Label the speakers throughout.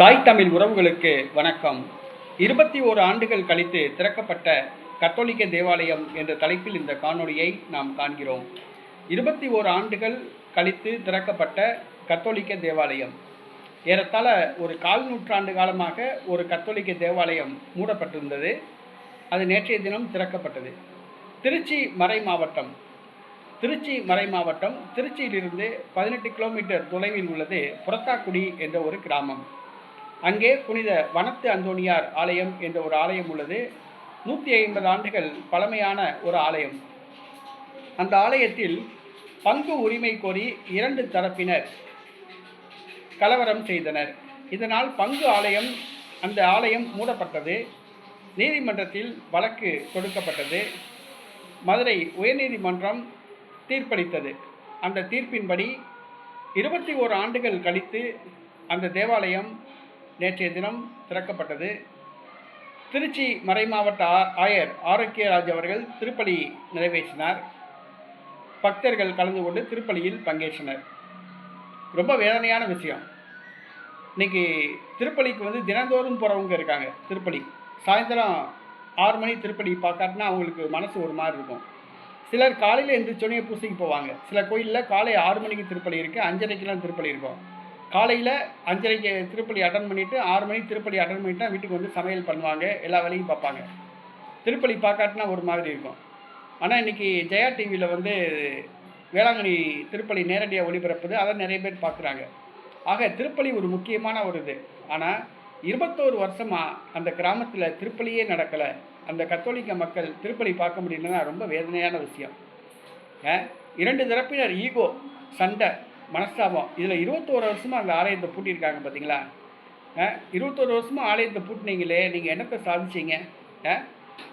Speaker 1: தாய் தமிழ் உறவுகளுக்கு வணக்கம். இருபத்தி ஓரு ஆண்டுகள் கழித்து திறக்கப்பட்ட கத்தோலிக்க தேவாலயம் என்ற தலைப்பில் இந்த காணொளியை நாம் காண்கிறோம். இருபத்தி ஓரு ஆண்டுகள் கழித்து திறக்கப்பட்ட கத்தோலிக்க தேவாலயம். ஏறத்தாழ ஒரு கால் நூற்றாண்டு காலமாக ஒரு கத்தோலிக்க தேவாலயம் மூடப்பட்டிருந்தது. அது நேற்றைய தினம் திறக்கப்பட்டது. திருச்சி மறை மாவட்டம். திருச்சி மறை மாவட்டம் திருச்சியிலிருந்து பதினெட்டு கிலோமீட்டர் தொலைவில் உள்ளது புறத்தாக்குடி என்ற ஒரு கிராமம். அங்கே புனித வனத்து அந்தோணியார் ஆலயம் என்ற ஒரு ஆலயம் உள்ளது. நூற்றி ஐம்பது ஆண்டுகள் பழமையான ஒரு ஆலயம். அந்த ஆலயத்தில் பங்கு உரிமை கோரி இரண்டு தரப்பினர் கலவரம் செய்தனர். இதனால் பங்கு ஆலயம் அந்த ஆலயம் மூடப்பட்டது. நீதிமன்றத்தில் வழக்கு தொடுக்கப்பட்டது. மதுரை உயர்நீதிமன்றம் தீர்ப்பளித்தது. அந்த தீர்ப்பின்படி இருபத்தி ஓரு ஆண்டுகள் கழித்து அந்த தேவாலயம் நேற்றைய தினம் திறக்கப்பட்டது. திருச்சி மறைமாவட்ட ஆ- ஆயர் ஆரோக்கியராஜ் அவர்கள் திருப்பலி நிறைவேற்றினார். பக்தர்கள் கலந்து கொண்டு திருப்பலியில் பங்கேற்றனர். ரொம்ப வேதனையான விஷயம். இன்னைக்கு திருப்பலிக்கு வந்து தினந்தோறும் போகிறவங்க இருக்காங்க திருப்பலி. சாயந்தரம் ஆறு மணி திருப்பலி பார்க்காட்டினா அவங்களுக்கு மனசு ஒரு மாதிரி இருக்கும். சிலர் காலையில் எந்திரிச்சோடனே பூசைக்கு போவாங்க. சில கோயிலில் காலை ஆறு மணிக்கு திருப்பலி இருக்குது அஞ்சரைக்கெலாம் திருப்பலி இருக்கும். காலையில் அஞ்சரைக்கு திருப்பலி அட்டன் பண்ணிவிட்டு ஆறு மணிக்கு திருப்பலி அட்டன் பண்ணிட்டா வீட்டுக்கு வந்து சமையல் பண்ணுவாங்க எல்லா வேலையும் பார்ப்பாங்க. திருப்பலி பார்க்காட்டினா ஒரு மாதிரி இருக்கும். ஆனால் இன்றைக்கி ஜெயா டிவியில் வந்து வேளாங்கண்ணி திருப்பலி நேரடியாக ஒளிபரப்புது அதை நிறைய பேர் பார்க்குறாங்க. ஆக திருப்பலி ஒரு முக்கியமான ஒரு இது. ஆனால் இருபத்தோரு வருஷமாக அந்த கிராமத்தில் திருப்பலியே நடக்கலை. அந்த கத்தோலிக்க மக்கள் திருப்பலி பார்க்க முடியலன்னா ரொம்ப வேதனையான விஷயம். இரண்டு தரப்பினர் ஈகோ சண்டை. மனஸ்தாபம். இதில் இருபத்தோரு வருஷமாக அந்த ஆலயத்தை பூட்டியிருக்காங்க பார்த்தீங்களா இருபத்தோரு வருஷமாக ஆலயத்தை பூட்டினீங்களே நீங்கள் என்னத்தை சாதிச்சிங்க? அஹ்,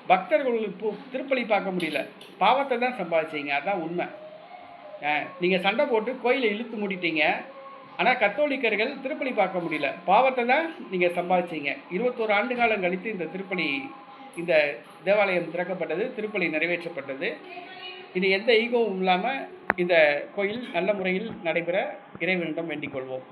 Speaker 1: பக்தர்களுக்கு பூ திருப்பலி பார்க்க முடியல. பாவத்தை தான் சம்பாதிச்சீங்க அதுதான் உண்மை. நீங்கள் சண்டை போட்டு கோயிலை இழுத்து மூடிட்டீங்க ஆனால் கத்தோலிக்கர்கள் திருப்பலி பார்க்க முடியல. பாவத்தை தான் நீங்கள் சம்பாதிச்சீங்க. இருபத்தோரு ஆண்டு காலம் கழித்து இந்த திருப்பலி இந்த தேவாலயம் திறக்கப்பட்டது திருப்பலி நிறைவேற்றப்பட்டது. இது எந்த ஈகோவும் இல்லாமல் இந்த கோயில் நல்ல முறையில் நடைபெற இறைவனிடம் வேண்டிக் கொள்வோம்.